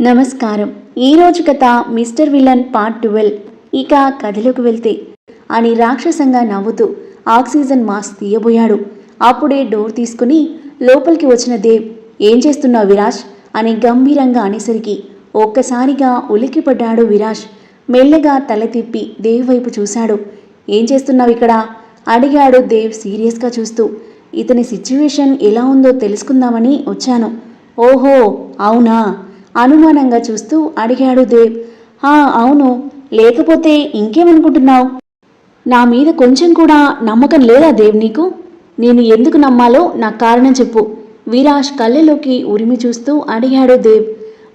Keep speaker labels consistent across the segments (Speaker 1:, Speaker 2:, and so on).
Speaker 1: నమస్కారం. ఈరోజు కథ మిస్టర్ విలన్ పార్ట్ ట్వెల్వ్. ఇక కథలోకి వెళ్తే అని రాక్షసంగా నవ్వుతూ ఆక్సిజన్ మాస్క్ తీయబోయాడు. అప్పుడే డోర్ తీసుకుని లోపలికి వచ్చిన దేవ్ ఏం చేస్తున్నావు విరాజ్ అని గంభీరంగా అనేసరికి ఒక్కసారిగా ఉలిక్కిపడ్డాడు విరాజ్ మెల్లగా తల తిప్పి దేవ్ వైపు చూశాడు. ఏం చేస్తున్నావు ఇక్కడ? అడిగాడు దేవ్ సీరియస్గా చూస్తూ. ఇతని సిచ్యువేషన్ ఎలా ఉందో తెలుసుకుందామని వచ్చాను. ఓహో అవునా? అనుమానంగా చూస్తూ అడిగాడు దేవ్. హా అవును. లేకపోతే ఇంకేమనుకుంటున్నావు? నా మీద కొంచెం కూడా నమ్మకం లేదా దేవ్ నీకు? నేను ఎందుకు నమ్మాలో నాకు కారణం చెప్పు. విరాజ్ కళ్ళలోకి ఉరిమి చూస్తూ అడిగాడు దేవ్.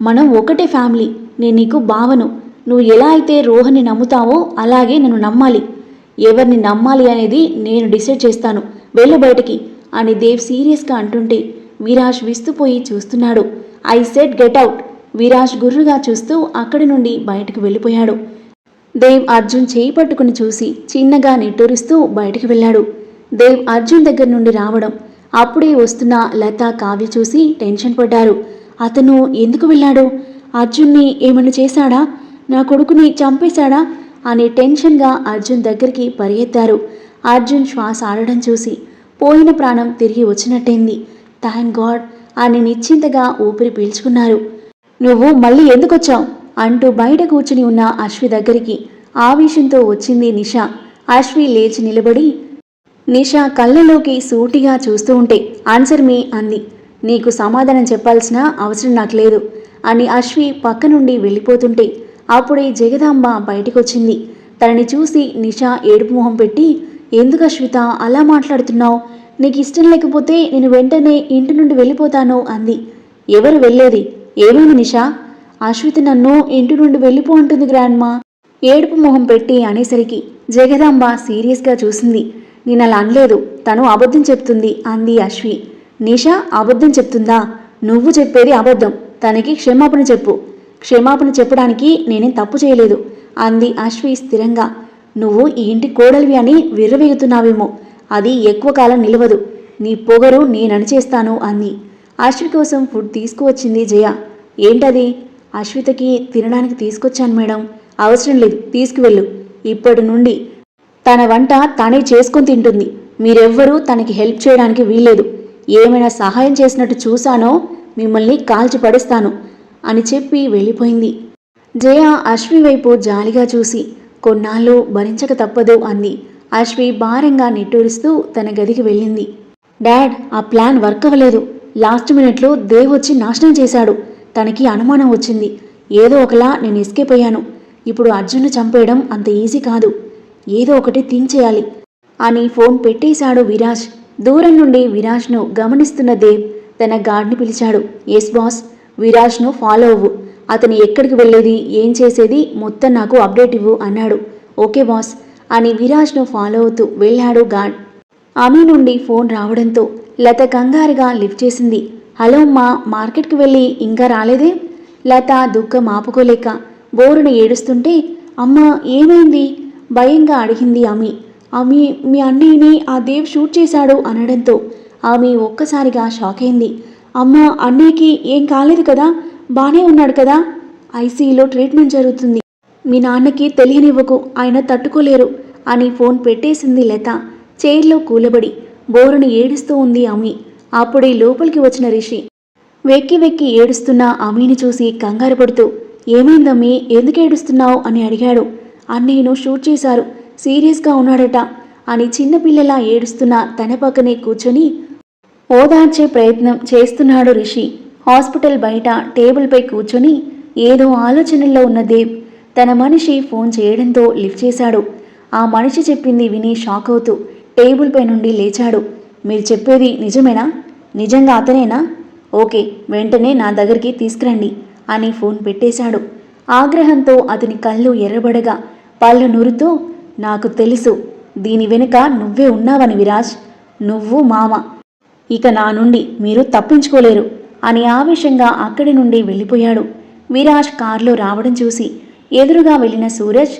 Speaker 1: మనం ఒకటే ఫ్యామిలీ. నేను నీకు భావను నువ్వు ఎలా అయితే రోహన్ని నమ్ముతావో అలాగే నన్ను నమ్మాలి. ఎవరిని నమ్మాలి అనేది నేను డిసైడ్ చేస్తాను. వెళ్ళు బయటికి. అని దేవ్ సీరియస్గా అంటుంటే విరాజ్ విస్తుపోయి చూస్తున్నాడు. I said get out. Viraj గుర్రుగా చూస్తూ అక్కడి నుండి బయటకు వెళ్ళిపోయాడు. దేవ్ అర్జున్ చేయి పట్టుకుని చూసి చిన్నగా నిట్టూరుస్తూ బయటికి వెళ్ళాడు. దేవ్ అర్జున్ దగ్గర నుండి రావడం అప్పుడే వస్తున్న లత కావ్య చూసి టెన్షన్ పడ్డారు. అతను ఎందుకు వెళ్ళాడు? అర్జున్ని ఏమన్నా చేశాడా? నా కొడుకుని చంపేశాడా? అని టెన్షన్గా అర్జున్ దగ్గరికి పరిగెత్తారు. అర్జున్ శ్వాస ఆడడం చూసి పోయిన ప్రాణం తిరిగి వచ్చినట్టయింది థ్యాంక్ గాడ్ అని నిశ్చింతగా ఊపిరి పీల్చుకున్నారు. నువ్వు మళ్ళీ ఎందుకు వచ్చావు అంటూ బయట కూర్చుని ఉన్న అశ్వి దగ్గరికి ఆవేశంతో వచ్చింది నిషా. అశ్వి లేచి నిలబడి నిషా కళ్ళలోకి సూటిగా చూస్తూ ఉంటే ఆన్సర్ మీ అంది. నీకు సమాధానం చెప్పాల్సిన అవసరం నాకు లేదు అని అశ్వి పక్క నుండి వెళ్ళిపోతుంటే అప్పుడే జగదాంబ బయటకొచ్చింది. తనని చూసి నిషా ఏడుపు మొహం పెట్టి ఎందుకు అశ్విత అలా మాట్లాడుతున్నావు? నీకు ఇష్టం లేకపోతే నేను వెంటనే ఇంటి నుండి వెళ్ళిపోతాను అంది. ఎవరు వెళ్ళేది? ఏమేమి నిషా అశ్విత నన్ను ఇంటి నుండి వెళ్ళిపో అంటుంది గ్రాండ్మా. ఏడుపు మొహం పెట్టి అనేసరికి జగదాంబ సీరియస్గా చూసింది. నేను అలా అనలేదు తను అబద్ధం చెప్తుంది అంది అశ్వి. నిషా అబద్ధం చెప్తుందా? నువ్వు చెప్పేది అబద్ధం తనకి క్షమాపణ చెప్పు. క్షమాపణ చెప్పడానికి నేనేం తప్పు చేయలేదు అంది అశ్వి స్థిరంగా. నువ్వు ఈ ఇంటి కోడలివి అని విర్రవేగుతున్నావేమో అది ఎక్కువ కాలం నిలవదు. నీ పొగరు నేనని చేస్తాను అంది. అశ్వి కోసం ఫుడ్ తీసుకువచ్చింది జయ. ఏంటది? అశ్వితకి తినడానికి తీసుకొచ్చాను మేడం. అవసరం లేదు తీసుకువెళ్ళు. ఇప్పటి నుండి తన వంట తనే చేసుకొని తింటుంది. మీరెవ్వరూ తనకి హెల్ప్ చేయడానికి వీల్లేదు. ఏమైనా సహాయం చేసినట్టు చూశానో మిమ్మల్ని కాల్చి పడేస్తాను అని చెప్పి వెళ్ళిపోయింది. జయ అశ్వి వైపు జాలిగా చూసి కొన్నాళ్ళు భరించక తప్పదు అంది. అశ్వి భారంగా నిట్టూరుస్తూ తన గదికి వెళ్ళింది. డాడ్ ఆ ప్లాన్ వర్క్ అవ్వలేదు. లాస్ట్ మినిట్లో దేవ్ వచ్చి నాశనం చేశాడు. తనకి అనుమానం వచ్చింది. ఏదో ఒకలా నేను ఎస్కేప్ అయ్యాను. ఇప్పుడు అర్జున్ను చంపేయడం అంత ఈజీ కాదు. ఏదో ఒకటి థింక్ చేయాలి. అని ఫోన్ పెట్టేశాడు విరాజ్. దూరం నుండి విరాజ్ను గమనిస్తున్న దేవ్ తన గార్డ్ని పిలిచాడు. ఎస్ బాస్ విరాజ్ను ఫాలో అవ్వు. అతను ఎక్కడికి వెళ్ళేది ఏం చేసేది మొత్తం నాకు అప్డేట్ ఇవ్వు అన్నాడు. ఓకే బాస్ అని విరాజ్ను ఫాలో అవుతూ వెళ్ళాడు గార్డ్ ఆమె నుండి ఫోన్ రావడంతో లత కంగారుగా లిఫ్ట్ చేసింది. హలో అమ్మా మార్కెట్కి వెళ్ళి ఇంకా రాలేదే? లత దుఃఖం ఆపుకోలేక బోరున ఏడుస్తుంటే అమ్మ ఏమైంది? భయంగా అడిగింది ఆమె. ఆమె మీ అన్నయ్యని ఆ దేవ్ షూట్ చేశాడు అనడంతో ఆమె ఒక్కసారిగా షాక్ అయింది. అమ్మ అన్నయ్యకి ఏం కాలేదు కదా? బానే ఉన్నాడు కదా? ఐసీయూలో ట్రీట్మెంట్ జరుగుతుంది. మీ నాన్నకి తెలియనివ్వకు ఆయన తట్టుకోలేరు అని ఫోన్ పెట్టేసింది లత. చైర్లో కూలబడి బోరుని ఏడుస్తూ ఉంది ఆమె. అప్పుడే లోపలికి వచ్చిన రిషి వెక్కి వెక్కి ఏడుస్తున్న అమ్మీని చూసి కంగారు పడుతూ ఏమైందమ్మీ? ఎందుకు ఏడుస్తున్నావు? అని అడిగాడు. అన్నయ్యను షూట్ చేశారు. సీరియస్గా ఉన్నాడట అని చిన్నపిల్లలా ఏడుస్తున్న తన పక్కనే కూర్చొని ఓదార్చే ప్రయత్నం చేస్తున్నాడు రిషి. హాస్పిటల్ బయట టేబుల్పై కూర్చొని ఏదో ఆలోచనల్లో ఉన్న దేవ్ తన మనిషి ఫోన్ చేయడంతో లిఫ్ట్ చేశాడు. ఆ మనిషి చెప్పింది విని షాక్ అవుతూ టేబుల్పై నుండి లేచాడు. మీరు చెప్పేది నిజమేనా? నిజంగా అతనేనా? ఓకే వెంటనే నా దగ్గరికి తీసుకురండి అని ఫోన్ పెట్టేశాడు. ఆగ్రహంతో అతని కళ్ళు ఎర్రబడగా పళ్ళు నురుతూ నాకు తెలుసు దీని వెనుక నువ్వే ఉన్నావని విరాజ్. నువ్వు మామ. ఇక నా నుండి మీరు తప్పించుకోలేరు అని ఆవేశంగా అక్కడి నుండి వెళ్ళిపోయాడు. విరాజ్ కారులో రావడం చూసి ఎదురుగా వెళ్ళిన సూరజ్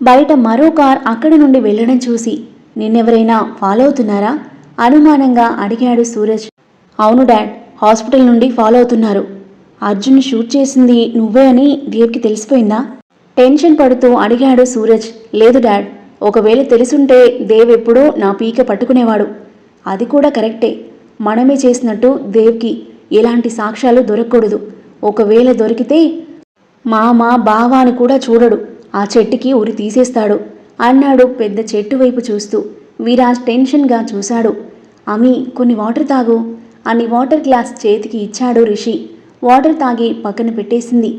Speaker 1: బయట మరో కార్ అక్కడి నుండి వెళ్ళడం చూసి నిన్నెవరైనా ఫాలో అవుతున్నారా? అనుమానంగా అడిగాడు సూరజ్. అవును డాడ్ హాస్పిటల్ నుండి ఫాలో అవుతున్నారు. అర్జున్ షూట్ చేసింది నువ్వే అని దేవ్కి తెలిసిపోయిందా? టెన్షన్ పడుతూ అడిగాడు సూరజ్. లేదు డాడ్ ఒకవేళ తెలుసుంటే దేవ్ ఎప్పుడూ నా పీక పట్టుకునేవాడు. అది కూడా కరెక్టే. మనమే చేసినట్టు దేవ్కి ఎలాంటి సాక్ష్యాలు దొరకకూడదు. ఒకవేళ దొరికితే మామ బావ అని కూడా చూడడు. ఆ చెట్టుకి ఉరి తీసేస్తాడు అన్నాడు పెద్ద చెట్టు వైపు చూస్తూ. విరాజ్ టెన్షన్గా చూశాడు. అమి కొన్ని వాటర్ తాగు అని వాటర్ గ్లాస్ చేతికి ఇచ్చాడు రిషి. వాటర్ తాగి పక్కన పెట్టేసింది.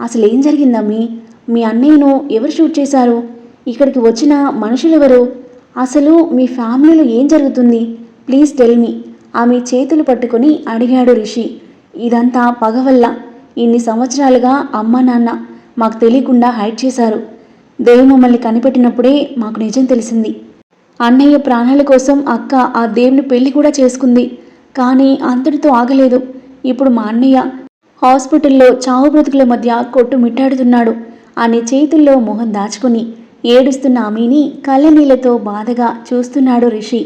Speaker 1: అసలు ఏం జరిగిందమ్మి? మీ అన్నయ్యను ఎవరు షూట్ చేశారు? ఇక్కడికి వచ్చిన మనుషులెవరు? అసలు మీ ఫ్యామిలీలో ఏం జరుగుతుంది? ప్లీజ్ టెల్ మీ ఆమె చేతులు పట్టుకొని అడిగాడు రిషి. ఇదంతా పగ వల్ల ఇన్ని సంవత్సరాలుగా అమ్మ నాన్న మాకు తెలియకుండా హైడ్ చేశారు. దేవు మమ్మల్ని కనిపెట్టినప్పుడే మాకు నిజం తెలిసింది. అన్నయ్య ప్రాణాల కోసం అక్క ఆ దేవుని పెళ్ళి కూడా చేసుకుంది. కానీ అంతటితో ఆగలేదు. ఇప్పుడు మా అన్నయ్య హాస్పిటల్లో చావు బ్రతుకుల మధ్య కొట్టు మిట్టాడుతున్నాడు. అని చేతుల్లో మొహం దాచుకుని ఏడుస్తున్న ఆమెని కళ్ళనీళ్ళతో బాధగా చూస్తున్నాడు రిషి.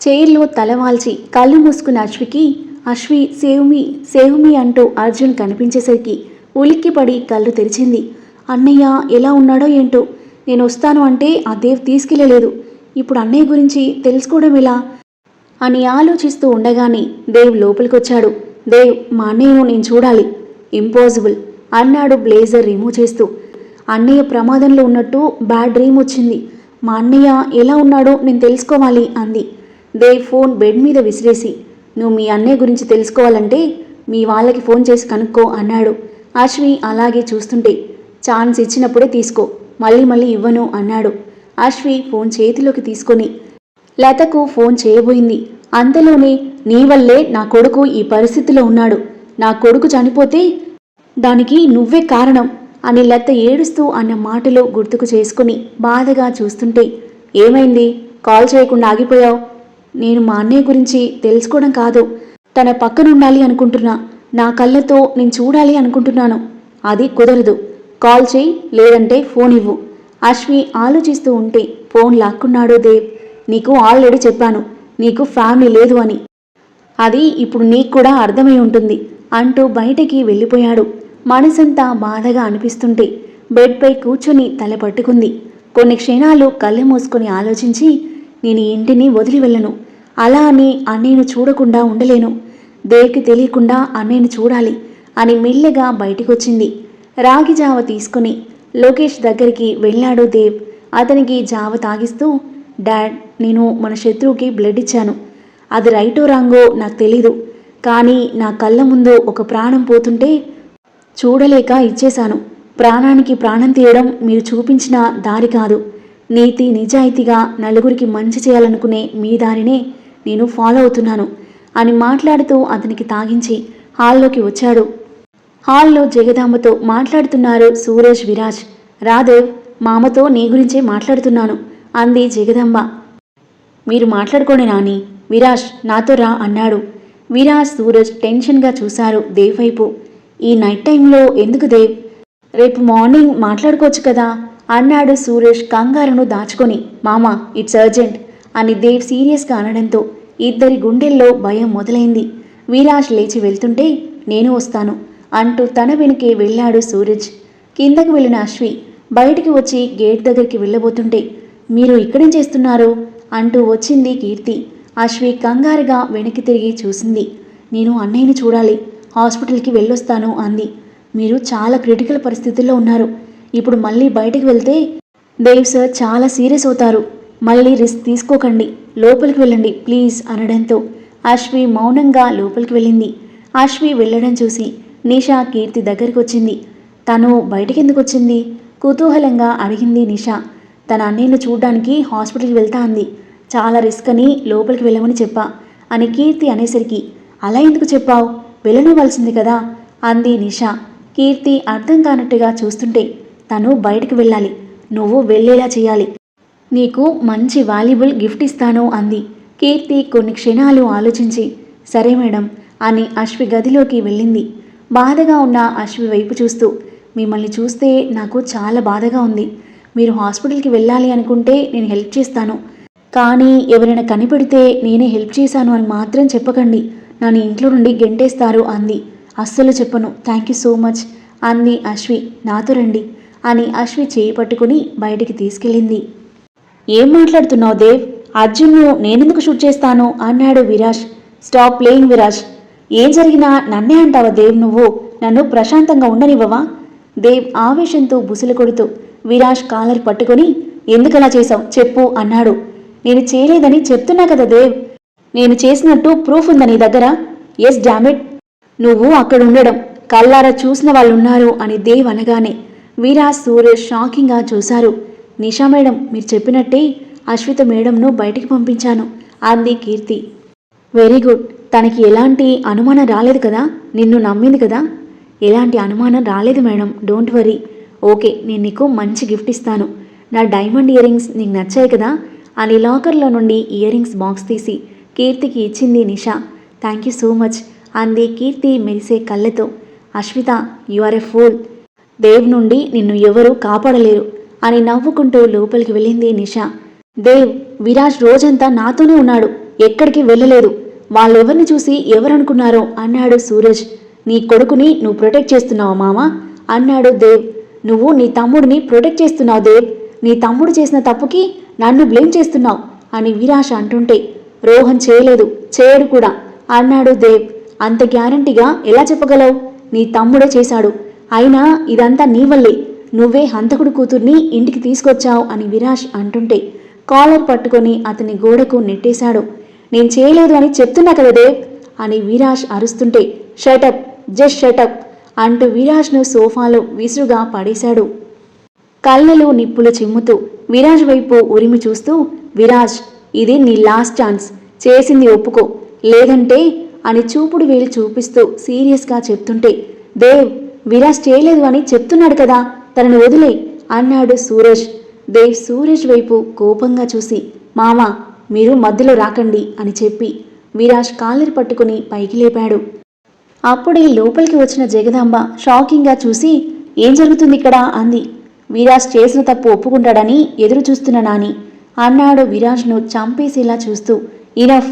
Speaker 1: చైర్లో తలవాల్చి కళ్ళు మూసుకున్న అశ్వికి అశ్వి సేవ్మి సేవ్మి అంటూ అర్జున్ కనిపించేసరికి ఉలిక్కిపడి కళ్ళు తెరిచింది. అన్నయ్య ఎలా ఉన్నాడో ఏంటో? నేను వస్తాను అంటే ఆ దేవ్ తీసుకెళ్ళలేదు. ఇప్పుడు అన్నయ్య గురించి తెలుసుకోవడం ఎలా? అని ఆలోచిస్తూ ఉండగానే దేవ్ లోపలికొచ్చాడు. దేవ్ మా అన్నయ్యను నేను చూడాలి. ఇంపాసిబుల్ అన్నాడు బ్లేజర్ రిమూవ్ చేస్తూ. అన్నయ్య ప్రమాదంలో ఉన్నట్టు బ్యాడ్ డ్రీమ్ వచ్చింది. మా అన్నయ్య ఎలా ఉన్నాడో నేను తెలుసుకోవాలి అంది. దేవ్ ఫోన్ బెడ్ మీద విసిరేసి నువ్వు మీ అన్నయ్య గురించి తెలుసుకోవాలంటే మీ వాళ్ళకి ఫోన్ చేసి కనుక్కో అన్నాడు. అశ్వి అలాగే చూస్తుంటే ఛాన్స్ ఇచ్చినప్పుడే తీసుకో మళ్ళీ మళ్ళీ ఇవ్వను అన్నాడు. అశ్వి ఫోన్ చేతిలోకి తీసుకుని లతకు ఫోన్ చేయబోయింది. అంతలోనే నీ వల్లే నా కొడుకు ఈ పరిస్థితిలో ఉన్నాడు. నా కొడుకు చనిపోతే దానికి నువ్వే కారణం అని లత ఏడుస్తూ అన్న మాటలో గుర్తుకు చేసుకుని బాధగా చూస్తుంటే ఏమైంది? కాల్ చేయకుండా ఆగిపోయావు? నేను మా అన్నయ్య గురించి తెలుసుకోవడం కాదు. తన పక్కనుండాలి అనుకుంటున్నా. నా కళ్ళతో నేను చూడాలి అనుకుంటున్నాను. అది కుదరదు. కాల్ చేయి లేదంటే ఫోన్ ఇవ్వు. అశ్వి ఆలోచిస్తూ ఉంటే ఫోన్ లాక్కున్నాడు దేవ్. నీకు ఆల్రెడీ చెప్పాను నీకు ఫ్యామిలీ లేదు అని. అది ఇప్పుడు నీకు కూడా అర్థమై ఉంటుంది అంటూ బయటికి వెళ్ళిపోయాడు. మనసంతా బాధగా అనిపిస్తుంటే బెడ్పై కూర్చొని తల పట్టుకుంది. కొన్ని క్షణాలు కళ్ళు మూసుకొని ఆలోచించి నేను ఇంటిని వదిలి వెళ్ళను. అలా అని అన్నయ్యను చూడకుండా ఉండలేను. దేవ్కి తెలియకుండా అన్నయ్యను చూడాలి అని మెల్లగా బయటికొచ్చింది. రాగి జావ తీసుకుని లోకేష్ దగ్గరికి వెళ్ళాడు దేవ్. అతనికి జావ తాగిస్తూ డాడ్ నేను మన శత్రువుకి బ్లడ్ ఇచ్చాను. అది రైటో రాంగో నాకు తెలీదు. కానీ నా కళ్ళ ముందు ఒక ప్రాణం పోతుంటే చూడలేక ఇచ్చేశాను. ప్రాణానికి ప్రాణం తీయడం మీరు చూపించిన దారి కాదు. నీతి నిజాయితీగా నలుగురికి మంచి చేయాలనుకునే మీ దారినే నేను ఫాలో అవుతున్నాను అని మాట్లాడుతూ అతనికి తాగించి హాల్లోకి వచ్చాడు. హాల్లో జగదాంబతో మాట్లాడుతున్నారు సూరజ్ విరాజ్. రాదేవ్ మామతో నీ గురించే మాట్లాడుతున్నాను అంది జగదాంబ. మీరు మాట్లాడుకోండి నాని విరాజ్ నాతో రా అన్నాడు. విరాజ్ సూరజ్ టెన్షన్గా చూశారు దేవ్ వైపు. ఈ నైట్ టైంలో ఎందుకు దేవ్? రేపు మార్నింగ్ మాట్లాడుకోవచ్చు కదా అన్నాడు సూరజ్ కంగారును దాచుకొని. మామ ఇట్స్ అర్జెంట్ అని దేవ్ సీరియస్గా అనడంతో ఇద్దరి గుండెల్లో భయం మొదలైంది. విరాజ్ లేచి వెళ్తుంటే నేను వస్తాను. అంటూ తన వెనుకే వెళ్ళాడు సూరజ్. కిందకు వెళ్ళిన అశ్వి బయటికి వచ్చి గేట్ దగ్గరికి వెళ్ళబోతుంటే మీరు ఇక్కడేం చేస్తున్నారు? అంటూ వచ్చింది కీర్తి. అశ్వి కంగారుగా వెనక్కి తిరిగి చూసింది నేను అన్నయ్యని చూడాలి హాస్పిటల్కి వెళ్ళొస్తాను అంది. మీరు చాలా క్రిటికల్ పరిస్థితుల్లో ఉన్నారు. ఇప్పుడు మళ్ళీ బయటికి వెళ్తే దేవ్ సార్ చాలా సీరియస్ అవుతారు. మళ్ళీ రిస్క్ తీసుకోకండి లోపలికి వెళ్ళండి ప్లీజ్ అనడంతో అశ్వి మౌనంగా లోపలికి వెళ్ళింది. అశ్వి వెళ్ళడం చూసి నిషా కీర్తి దగ్గరికి వచ్చింది. తను బయటకెందుకు వచ్చింది? కుతూహలంగా అడిగింది నిషా. తన అన్నయ్యను చూడ్డానికి హాస్పిటల్కి వెళ్తా అంది. చాలా రిస్క్ అని లోపలికి వెళ్ళమని చెప్పా అని కీర్తి అనేసరికి అలా ఎందుకు చెప్పావు? వెళ్ళనివ్వాల్సింది కదా అంది నిషా. కీర్తి అర్థం కానట్టుగా చూస్తుంటే తను బయటికి వెళ్ళాలి. నువ్వు వెళ్ళేలా చేయాలి నీకు మంచి వాల్యుబుల్ గిఫ్ట్ ఇస్తాను అంది. కీర్తి కొన్ని క్షణాలు ఆలోచించి సరే మేడం అని అశ్వి గదిలోకి వెళ్ళింది. బాధగా ఉన్న అశ్వి వైపు చూస్తూ మిమ్మల్ని చూస్తే నాకు చాలా బాధగా ఉంది. మీరు హాస్పిటల్కి వెళ్ళాలి అనుకుంటే నేను హెల్ప్ చేస్తాను. కానీ ఎవరైనా కనిపెడితే నేనే హెల్ప్ చేశాను అని మాత్రం చెప్పకండి. నన్ను ఇంట్లో నుండి గెంటేస్తారు అంది. అస్సలు చెప్పను. థ్యాంక్ యూ సో మచ్ అంది అశ్వి. నాతో రండి అని అశ్వి చేయి పట్టుకుని బయటికి తీసుకెళ్ళింది. ఏం మాట్లాడుతున్నావు దేవ్? అర్జున్ను నేనెందుకు షూట్ చేస్తాను? అన్నాడు విరాజ్ స్టాప్ ప్లేయింగ్ విరాజ్ ఏం జరిగినా నన్నే అంటావా దేవ్ నువ్వు? నన్ను ప్రశాంతంగా ఉండనివ్వవా? దేవ్ ఆవేశంతో బుసలు కొడుతూ విరాజ్ కాలర్ పట్టుకొని ఎందుకలా చేశావు? చెప్పు అన్నాడు. నేను చేయలేదని చెప్తున్నా కదా దేవ్. నేను చేసినట్టు ప్రూఫ్ ఉందా నీ దగ్గర? ఎస్ డామిట్ నువ్వు అక్కడ ఉండడం. కల్లారా చూసిన వాళ్ళున్నారు అని దేవ్ అనగానే విరాజ్ సూరేష్ షాకింగ్గా చూశారు. నిషా మేడం మీరు చెప్పినట్టే అశ్విత మేడంను బయటికి పంపించాను. అంది కీర్తి. Very good. తనకి ఎలాంటి అనుమానం రాలేదు కదా? నిన్ను నమ్మింది కదా? ఎలాంటి అనుమానం రాలేదు మేడం. Don't worry. ఓకే నేను నీకు మంచి గిఫ్ట్ ఇస్తాను. నా డైమండ్ ఇయర్ రింగ్స్ నీకు నచ్చాయి కదా? అని లాకర్లో నుండి ఇయర్ రింగ్స్ బాక్స్ తీసి కీర్తికి ఇచ్చింది Nisha. Thank you so much అంది కీర్తి మెరిసే కళ్ళతో. Ashwitha you are a fool. Dev నుండి నిన్ను ఎవరూ కాపాడలేరు అని నవ్వుకుంటూ లోపలికి వెళ్ళింది నిషా. దేవ్ విరాజ్ రోజంతా నాతోనే ఉన్నాడు. ఎక్కడికి వెళ్ళలేదు. వాళ్ళెవరిని చూసి ఎవరనుకున్నారో అన్నాడు సూరజ్. నీ కొడుకుని నువ్వు ప్రొటెక్ట్ చేస్తున్నావు మామా? అన్నాడు దేవ్. నువ్వు నీ తమ్ముడిని ప్రొటెక్ట్ చేస్తున్నావు దేవ్. నీ తమ్ముడు చేసిన తప్పుకి నన్ను బ్లేమ్ చేస్తున్నావు అని విరాష్ అంటుంటే రోహన్ చేయలేదు చేయడు కూడా అన్నాడు దేవ్. అంత గ్యారంటీగా ఎలా చెప్పగలవు? నీ తమ్ముడే చేశాడు. అయినా ఇదంతా నీ వల్లే. నువ్వే హంతకుడు కూతుర్ని ఇంటికి తీసుకొచ్చావు అని విరాష్ అంటుంటే కాలర్ పట్టుకొని అతని గోడకు నెట్టేశాడు. నేను చేయలేదు అని చెప్తున్నా కదా దేవ్? అని Virash అరుస్తుంటే shut up just shut up అంటూ విరాజ్ను సోఫాలో విసురుగా పడేశాడు. కళ్ళలో నిప్పులు చిమ్ముతూ విరాజ్ వైపు ఉరిమి చూస్తూ విరాజ్ ఇది నీ లాస్ట్ ఛాన్స్ చేసింది ఒప్పుకో. లేదంటే అని చూపుడు వేలు చూపిస్తూ సీరియస్గా చెప్తుంటే దేవ్ విరాజ్ చేయలేదు అని చెప్తున్నాడు కదా తనను వదిలే అన్నాడు సూరజ్. దేవ్ సూరజ్ వైపు కోపంగా చూసి మామా మీరు మధ్యలో రాకండి అని చెప్పి విరాజ్ కాలర్ పట్టుకుని పైకి లేపాడు. అప్పుడే లోపలికి వచ్చిన జగదాంబ షాకింగ్గా చూసి ఏం జరుగుతుంది ఇక్కడ? అంది. విరాజ్ చేసిన తప్పు ఒప్పుకుంటాడని ఎదురు చూస్తున్న నాని అన్నాడు విరాజ్ను చంపేసేలా చూస్తూ. ఇనఫ్!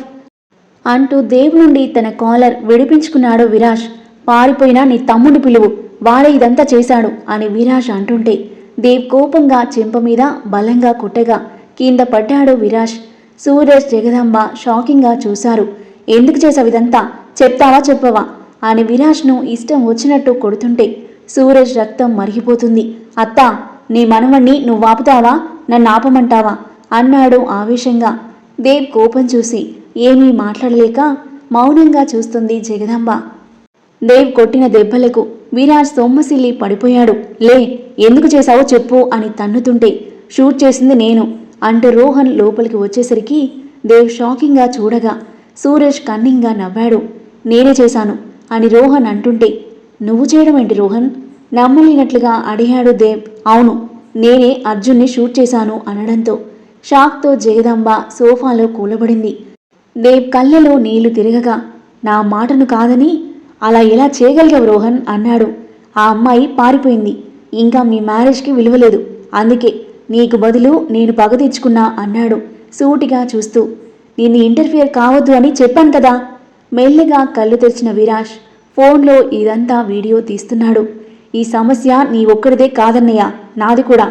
Speaker 1: అంటూ దేవ్ నుండి తన కాలర్ విడిపించుకున్నాడు విరాజ్. పారిపోయినా నీ తమ్ముడు పిలువు వాడే ఇదంతా చేశాడు అని విరాజ్ అంటుంటే దేవ్ కోపంగా చెంప మీద బలంగా కొట్టగా కింద పడ్డాడు విరాజ్. సూరజ్ జగదాంబ షాకింగ్గా చూశారు. ఎందుకు చేసావు ఇదంతా? చెప్తావా చెప్పవా? అని విరాజ్ను ఇష్టం వచ్చినట్టు కొడుతుంటే సూరజ్ రక్తం మరిగిపోతుంది. అత్తా నీ మనవణ్ణి నువ్వు ఆపుతావా? నన్ను ఆపమంటావా? అన్నాడు ఆవేశంగా. దేవ్ కోపం చూసి ఏమీ మాట్లాడలేక మౌనంగా చూస్తుంది జగదాంబ. దేవ్ కొట్టిన దెబ్బలకు విరాజ్ సొమ్మసిల్లి పడిపోయాడు. లే ఎందుకు చేశావో చెప్పు అని తన్నుతుంటే షూట్ చేసింది నేను. అంటూ రోహన్ లోపలికి వచ్చేసరికి దేవ్ షాకింగ్గా చూడగా సూరజ్ కన్నింగ్గా నవ్వాడు. నేనే చేశాను అని రోహన్ అంటుంటే నువ్వు చేయడం ఏంటి రోహన్? నమ్మలేనట్లుగా అడిగాడు దేవ్. అవును నేనే అర్జున్ని షూట్ చేశాను అనడంతో షాక్తో జగదాంబ సోఫాలో కూలబడింది. దేవ్ కళ్ళలో నీళ్ళు తిరగగా నా మాటను కాదని అలా ఎలా చేయగలిగావు రోహన్? అన్నాడు. ఆ అమ్మాయి పారిపోయింది. ఇంకా మీ మ్యారేజ్కి విలువలేదు. అందుకే నీకు బదులు నేను పగ తెచ్చుకున్నా అన్నాడు సూటిగా చూస్తూ. నిన్ను ఇంటర్ఫియర్ కావద్దు అని చెప్పాను కదా. మెల్లిగా కళ్ళు తెరిచిన విరాష్ ఫోన్లో ఇదంతా వీడియో తీస్తున్నాడు. ఈ సమస్య నీ ఒక్కడిదే కాదన్నయ్య నాది కూడా.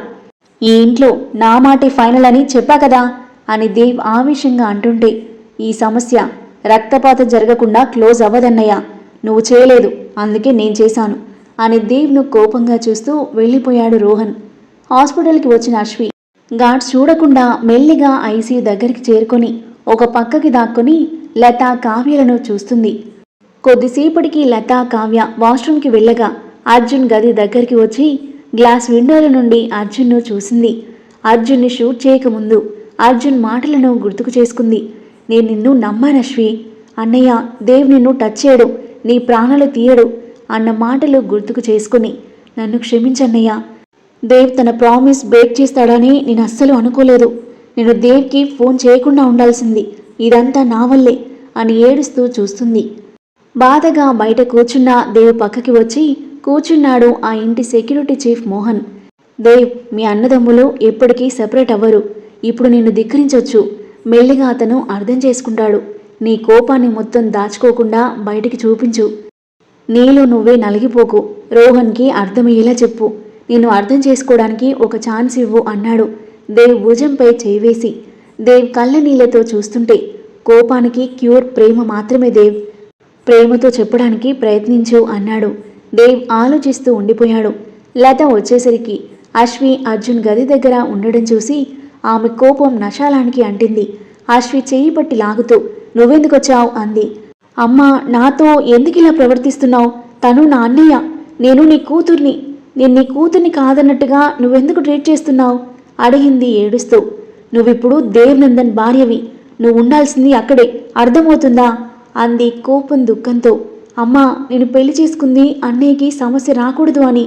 Speaker 1: ఈ ఇంట్లో నా మాటే ఫైనల్ అని చెప్పా కదా అని దేవ్ ఆవేశంగా అంటుంటే. ఈ సమస్య రక్తపాతం జరగకుండా క్లోజ్ అవ్వదన్నయ్య నువ్వు చేయలేదు అందుకే నేను చేశాను అని దేవ్ను కోపంగా చూస్తూ వెళ్ళిపోయాడు రోహన్. హాస్పిటల్కి వచ్చిన అశ్వి గార్డ్స్ చూడకుండా మెల్లిగా ఐసీయూ దగ్గరికి చేరుకొని ఒక పక్కకి దాక్కుని లత కావ్యలను చూస్తుంది. కొద్దిసేపటికి లత కావ్య వాష్రూమ్కి వెళ్ళగా అర్జున్ గది దగ్గరికి వచ్చి గ్లాస్ విండోల నుండి అర్జున్ను చూసింది. అర్జున్ని షూట్ చేయకముందు అర్జున్ మాటలను గుర్తుకు చేసుకుంది. నేను నిన్ను నమ్మానశ్వి అన్నయ్య దేవ్ నిన్ను టచ్ చేయడు. నీ ప్రాణాలు తీయడు అన్న మాటలు గుర్తుకు చేసుకుని నన్ను క్షమించన్నయ్య. దేవ్ తన ప్రామిస్ బ్రేక్ చేస్తాడని నేను అస్సలు అనుకోలేదు. నేను దేవ్కి ఫోన్ చేయకుండా ఉండాల్సింది. ఇదంతా నా వల్లే అని ఏడుస్తూ చూస్తుంది. బాధగా బయట కూర్చున్న దేవ్ పక్కకి వచ్చి కూర్చున్నాడు ఆ ఇంటి సెక్యూరిటీ చీఫ్ మోహన్. దేవ్ మీ అన్నదమ్ములు ఎప్పటికీ సెపరేట్ అవ్వరు. ఇప్పుడు నిన్ను ధిక్కరించొచ్చు. మెల్లిగా అతను అర్థం చేసుకుంటాడు. నీ కోపాన్ని మొత్తం దాచుకోకుండా బయటికి చూపించు. నీలో నువ్వే నలిగిపోకు. రోహన్కి అర్థమయ్యేలా చెప్పు. నిన్ను అర్థం చేసుకోవడానికి ఒక ఛాన్స్ ఇవ్వు అన్నాడు. దేవ్ భుజంపై చేయి వేసి దేవ్ కళ్ళ నీళ్ళతో చూస్తుంటే కోపానికి క్యూర్ ప్రేమ మాత్రమే దేవ్. ప్రేమతో చెప్పడానికి ప్రయత్నించు అన్నాడు. దేవ్ ఆలోచిస్తూ ఉండిపోయాడు. లత వచ్చేసరికి అశ్వి అర్జున్ గది దగ్గర ఉండడం చూసి ఆమె కోపం నశాలానికి అంటింది. అశ్వి చెయ్యి పట్టి లాగుతూ నువ్వెందుకొచ్చావు? అంది. అమ్మా నాతో ఎందుకు ఇలా ప్రవర్తిస్తున్నావు? తను నా అన్నయ్య. నేను నీ కూతుర్ని. నేను నీ కూతుర్ని కాదన్నట్టుగా నువ్వెందుకు ట్రీట్ చేస్తున్నావు? అడిగింది ఏడుస్తూ. నువ్విప్పుడు దేవ్నందన్ భార్యవి. నువ్వు ఉండాల్సింది అక్కడే. అర్థమవుతుందా? అంది కోపం దుఃఖంతో. అమ్మా నేను పెళ్ళి చేసుకుంది అన్నయ్యకి సమస్య రాకూడదు అని.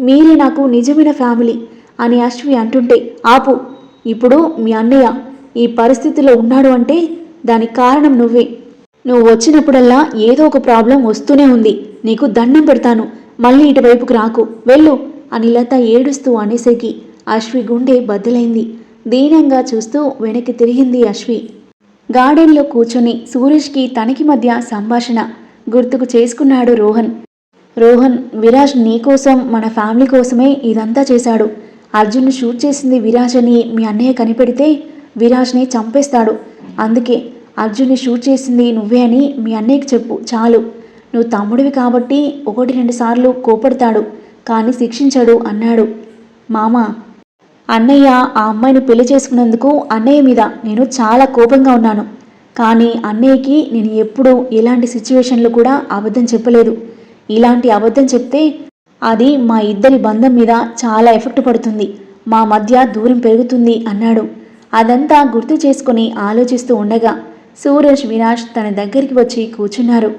Speaker 1: మీరే నాకు నిజమైన ఫ్యామిలీ అని అశ్వి అంటుంటే. ఆపు ఇప్పుడు మీ అన్నయ్య ఈ పరిస్థితిలో ఉన్నాడు అంటే దానికి కారణం నువ్వే. నువ్వు వచ్చినప్పుడల్లా ఏదో ఒక ప్రాబ్లం వస్తూనే ఉంది. నీకు దండం పెడతాను. మళ్ళీ ఇటువైపుకు రాకు. వెళ్ళు. అని లత ఏడుస్తూ అనేసరికి అశ్వి గుండె బద్దలైంది. దీనంగా చూస్తూ వెనక్కి తిరిగింది అశ్వి. గార్డెన్లో కూర్చొని సూరజ్కి తనకి మధ్య సంభాషణ గుర్తుకు చేసుకున్నాడు రోహన్. రోహన్ విరాజ్ నీకోసం మన ఫ్యామిలీ కోసమే ఇదంతా చేశాడు. అర్జున్ షూట్ చేసింది విరాజ్ అని మీ అన్నయ్య కనిపెడితే విరాజ్ని చంపేస్తాడు. అందుకే అర్జున్ని షూట్ చేసింది నువ్వే అని మీ అన్నయ్యకి చెప్పు. చాలు. నువ్వు తమ్ముడివి కాబట్టి ఒకటి రెండు సార్లు కోపడతాడు కానీ శిక్షించడు అన్నాడు. మామ అన్నయ్య ఆ అమ్మాయిని పెళ్ళి చేసుకున్నందుకు అన్నయ్య మీద నేను చాలా కోపంగా ఉన్నాను. కానీ అన్నయ్యకి నేను ఎప్పుడూ ఇలాంటి సిచ్యువేషన్లు కూడా అబద్ధం చెప్పలేదు. ఇలాంటి అబద్ధం చెప్తే అది మా ఇద్దరి బంధం మీద చాలా ఎఫెక్ట్ పడుతుంది. మా మధ్య దూరం పెరుగుతుంది అన్నాడు. అదంతా గుర్తు చేసుకుని ఆలోచిస్తూ ఉండగా సూరజ్ విరాజ్ తన దగ్గరికి వచ్చి కూర్చున్నారు.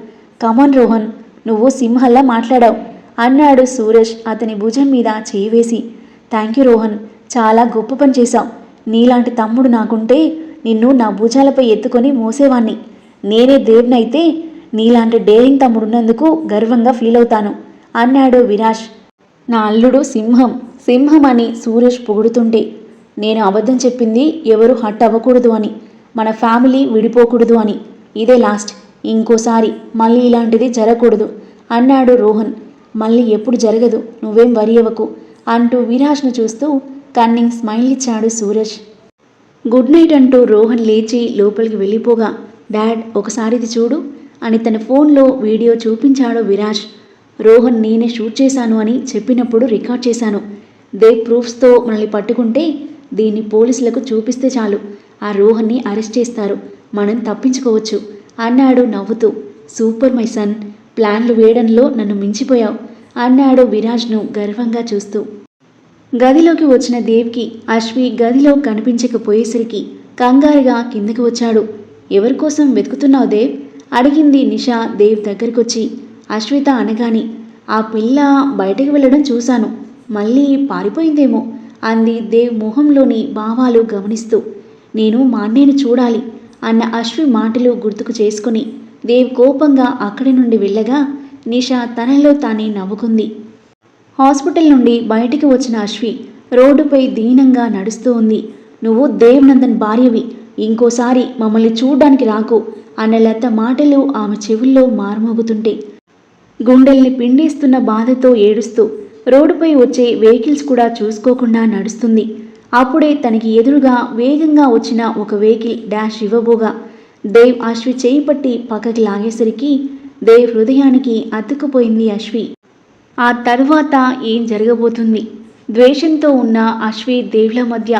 Speaker 1: కమన్ రోహన్ నువ్వు సింహల్లా మాట్లాడావు. అన్నాడు సూరజ్ అతని భుజం మీద చేయి వేసి. థ్యాంక్ యూ రోహన్ చాలా గొప్ప పని చేశావు. నీలాంటి తమ్ముడు నాకుంటే నిన్ను నా భుజాలపై ఎత్తుకొని మోసేవాణ్ణి. నేనే దేవునైతే నీలాంటి డేరింగ్ తమ్ముడున్నందుకు గర్వంగా ఫీల్ అవుతాను అన్నాడు విరాజ్ నా అల్లుడు సింహం. సింహం అని సూరజ్ పొగుడుతుంటే నేను అబద్ధం చెప్పింది ఎవరు హట్ అవ్వకూడదు అని మన ఫ్యామిలీ విడిపోకూడదు అని. ఇదే లాస్ట్. ఇంకోసారి మళ్ళీ ఇలాంటిది జరగకూడదు. అన్నాడు రోహన్. మళ్ళీ ఎప్పుడు జరగదు. నువ్వేం వరి అవ్వకు అంటూ విరాజ్ను చూస్తూ కన్నింగ్ స్మైల్ ఇచ్చాడు సూరజ్. గుడ్ నైట్ అంటూ రోహన్ లేచి లోపలికి వెళ్ళిపోగా డాడ్ ఒకసారి ఇది చూడు అని తన ఫోన్లో వీడియో చూపించాడు విరాజ్. రోహన్ నేనే షూట్ చేశాను అని చెప్పినప్పుడు రికార్డ్ చేశాను. దే ప్రూఫ్స్తో మనల్ని పట్టుకుంటే దీన్ని పోలీసులకు చూపిస్తే చాలు. ఆ రోహన్ని అరెస్ట్ చేస్తారు. మనం తప్పించుకోవచ్చు. అన్నాడు నవ్వుతూ. సూపర్ మై సన్ ప్లాన్లు వేయడంలో నన్ను మించిపోయావు అన్నాడు విరాజ్ను గర్వంగా చూస్తూ. గదిలోకి వచ్చిన దేవ్కి అశ్వి గదిలో కనిపించకపోయేసరికి కంగారుగా కిందకి వచ్చాడు. ఎవరి కోసం వెతుకుతున్నావు దేవ్? అడిగింది నిషా దేవ్ దగ్గరికొచ్చి. అశ్విత అనగాని ఆ పిల్ల బయటకు వెళ్ళడం చూశాను. మళ్ళీ పారిపోయిందేమో అంది దేవ్ మొహంలోని భావాలు గమనిస్తూ. నేను మా అన్నయ్యను చూడాలి. అన్న అశ్వి మాటలు గుర్తుకు చేసుకుని దేవ్ కోపంగా అక్కడి నుండి వెళ్ళగా నిషా తనలో తానే నవ్వుకుంది. హాస్పిటల్ నుండి బయటికి వచ్చిన అశ్వి రోడ్డుపై దీనంగా నడుస్తూ ఉంది. నువ్వు దేవ్నందన్ భార్యవి. ఇంకోసారి మమ్మల్ని చూడ్డానికి రాకు అన్న లత మాటలు ఆమె చెవుల్లో మారుమోగుతుంటే గుండెల్ని పిండేస్తున్న బాధతో ఏడుస్తూ రోడ్డుపై వచ్చే వెహికల్స్ కూడా చూసుకోకుండా నడుస్తుంది. అప్పుడే తనకి ఎదురుగా వేగంగా వచ్చిన ఒక వెహికల్ డాష్ ఇవ్వబోగా. దేవ్ అశ్వి చేయి పట్టి పక్కకి లాగేసరికి దేవ్ హృదయానికి అతుక్కుపోయింది అశ్వి. ఆ తర్వాత ఏం జరగబోతుంది? ద్వేషంతో ఉన్న అశ్వి దేవ్ల మధ్య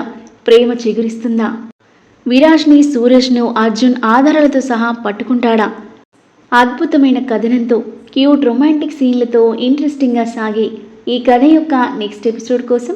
Speaker 1: ప్రేమ చిగురిస్తుందా? విరాజ్ని సూరజ్ను అర్జున్ ఆధారాలతో సహా పట్టుకుంటాడా? అద్భుతమైన కథనంతో క్యూట్ రొమాంటిక్ సీన్లతో ఇంట్రెస్టింగ్గా సాగే ఈ కథ యొక్క నెక్స్ట్ ఎపిసోడ్ కోసం